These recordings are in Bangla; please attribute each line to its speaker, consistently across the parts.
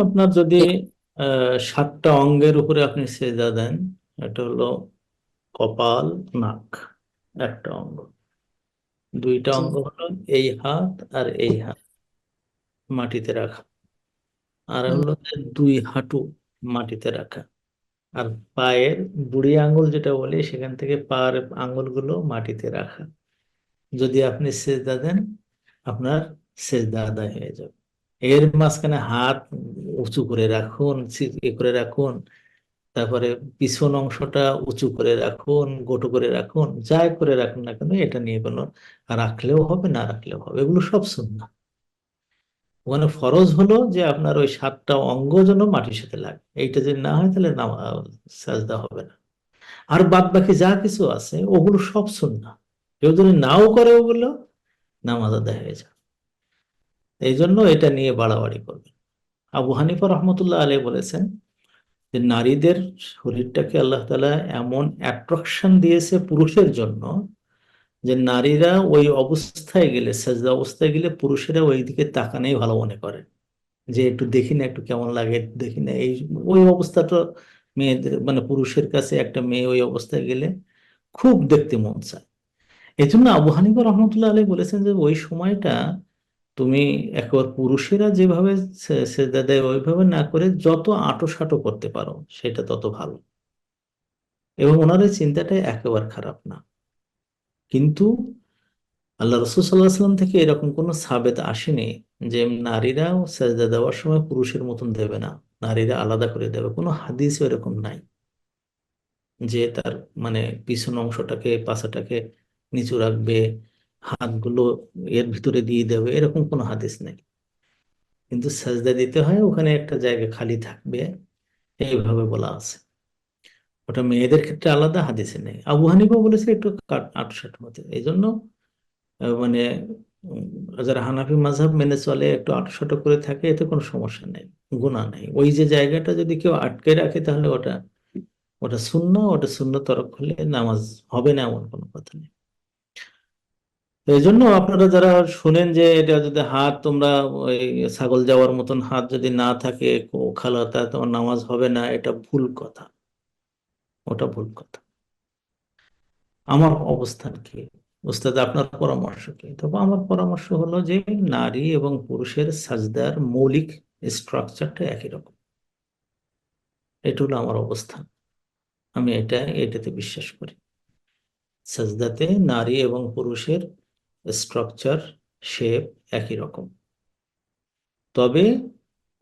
Speaker 1: আপনার যদি আহ, সাতটা অঙ্গের উপরে আপনি সেজদা দেন এটা হলো কপাল নাক একটা অঙ্গ। দুইটা অঙ্গ হলো এই হাত আর এই হাত মাটিতে রাখা। আর হলো দুই হাঁটু মাটিতে রাখা। আর পায়ের বুড়ি আঙ্গুল যেটা বলি সেখান থেকে পায়ের আঙ্গুলগুলো মাটিতে রাখা। যদি আপনি সেজদা দেন আপনার সেজদা আদায় হয়ে যাবে। এর মাঝখানে হাত উঁচু করে রাখুন এ করে রাখুন, তারপরে পিছন অংশটা উঁচু করে রাখুন, গোটো করে রাখুন, যাই করে রাখুন না কেন এটা নিয়ে কোনো রাখলেও হবে, না রাখলেও হবে, এগুলো সব সুন্নাহ ওখানে ফরজ হলো যে আপনার ওই সাতটা অঙ্গ যেন মাটির সাথে লাগে, এইটা যদি না হয় তাহলে সাজদা হবে না। আর বাদ বাকি যা কিছু আছে, ওগুলো সব সুন্নাহ কেউ যদি নাও করে ওগুলো, নামাজ আদায় হয়ে যাবে। এই জন্য এটা নিয়ে বাড়াবাড়ি করবে। আবু হানিফা রহমতুল্লাহ আলী বলেছেন যে, নারীদের শরীরটাকে আল্লাহ তালা এমন অ্যাট্রাকশন দিয়েছে পুরুষের জন্য যে, নারীরা ওই অবস্থায় গেলে, সাজদা অবস্থায় গেলে পুরুষেরা ওই দিকে তাকানেই ভালো মনে করে। যে, একটু দেখি না, একটু কেমন লাগে দেখি না, এই ওই অবস্থাটা মেয়েদের মানে পুরুষের কাছে একটা মেয়ে ওই অবস্থায় গেলে খুব দেখতে মন চায়। এই জন্য আবু হানিফা রহমতুল্লাহ আলী বলেছেন যে, ওই সময়টা তুমি একবার পুরুষেরা যেভাবে সেজদা দেয় ওইভাবে না করে যত আঁটো সাঁটো করতে পারো, সেটা তত ভালো। এবং ওনার এই চিন্তাটা একেবারে খারাপ না। কিন্তু আল্লাহ রসুল সাল্লাম থেকে এরকম কোনো সাবেত আসেনি যে নারীরাও সেজদা দেওয়ার সময় পুরুষের মতন দেবে না। নারীরা আলাদা করে দেবে। কোনো হাদিস এরকম নাই যে তার মানে পিছন অংশটাকে পাছাটাকে নিচু রাখবে। হাতগুলো এর ভিতরে দিয়ে দেবে, এরকম কোনো হাদিস নেই। কিন্তু সাজদা দিতে হয়, ওখানে একটা জায়গা খালি থাকবে, এইভাবে বলা আছে। ওটা মেয়েদের ক্ষেত্রে আলাদা, হাদিসে নেই। আবু হানিফা বলেছে একটু আটষাট মতে। এই জন্য মানে যারা হানাফি মাযহাব মেনে চলে, একটু আটষাট করে থাকে, এতে কোনো সমস্যা নেই গুণা নেই। ওই যে জায়গাটা যদি কেউ আটকে রাখে, তাহলে ওটা ওটা শূন্য ওটা শূন্য তরক হলে নামাজ হবে না, এমন কোনো কথা নেই। এই জন্য আপনারা যারা শুনেন যে এটা যদি হাত তোমরা ওই ছাগল যাওয়ার মতন হাত যদি না থাকে খালাতা তোমার নামাজ হবে না, এটা ভুল কথা। ওটা ভুল কথা। আমার অবস্থান কি? ওস্তাদ, আপনার পরামর্শ কি? তবে আমার পরামর্শ হলো যে নারী এবং পুরুষের সাজদার মৌলিক স্ট্রাকচারটা একই রকম। এটা হলো আমার অবস্থান। আমি এটা এটাতে বিশ্বাস করি। সাজদাতে নারী এবং পুরুষের স্ট্রাকচার শেপ একই রকম। তবে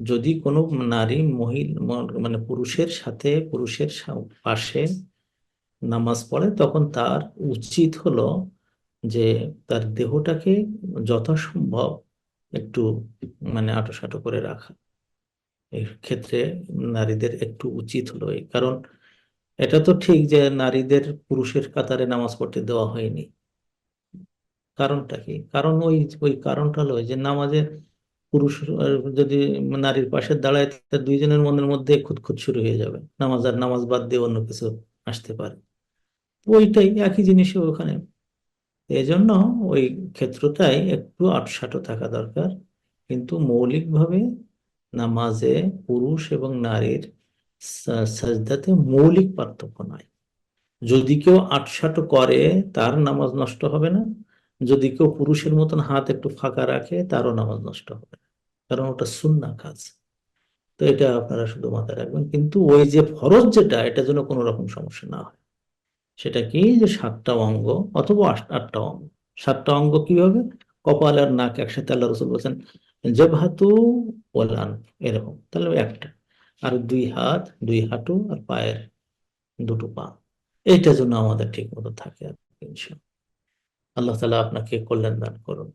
Speaker 1: যদি কোনো নারী, মহিলা মানে পুরুষের সাথে, পুরুষের পাশে নামাজ পড়ে, তখন তার উচিত হলো যে তার দেহটাকে যথাসম্ভব একটু মানে আঁটোসাঁটো করে রাখা। এই ক্ষেত্রে নারীদের একটু উচিত হলো এই। কারণ এটা তো ঠিক যে নারীদের পুরুষের কাতারে নামাজ পড়তে দেওয়া হয়নি। কারণটা কি? কারণ ওই ওই কারণটা হলো যে নামাজের পুরুষ যদি নারীর পাশে দাঁড়ায় দুইজনের মনের মধ্যে খুঁতখুত শুরু হয়ে যাবে। নামাজ আর নামাজ বাদ দিয়ে অন্য কিছু আসতে পারে। ওইটাই একই জিনিসই ওখানে। এই জন্য ওই ক্ষেত্রটাই একটু আটসাটো থাকা দরকার। কিন্তু মৌলিকভাবে নামাজে পুরুষ এবং নারীর সাজদাতে মৌলিক পার্থক্য নয় যদি কেউ আটসাটো করে, তার নামাজ নষ্ট হবে না। যদি কেউ পুরুষের মতন হাত একটু ফাঁকা রাখে, তারও নামাজ নষ্ট হবে। কারণ ওটা সুন্নাহ কাজ। তো এটা আপনারা শুধু মাথায় রাখবেন। কিন্তু ওই যে ফরজ যেটা, এটা যেন কোনো রকম সমস্যা না হয়। সেটা কি? যে সাতটা অঙ্গ অথবা আটটা অঙ্গ। সাতটা অঙ্গ কীভাবে? কপাল আর নাক একসাথে আল্লাহ রসুল বলছেন, জবহাতু ওয়াল আনফ এরকম। তাহলে একটা। আর দুই হাত, দুই হাঁটু আর পায়ের দুটো পা। এইটা যেন আমাদের ঠিক মতো থাকে আর। আল্লাহ তালা আপনাকে কল্যাণ দান করুন।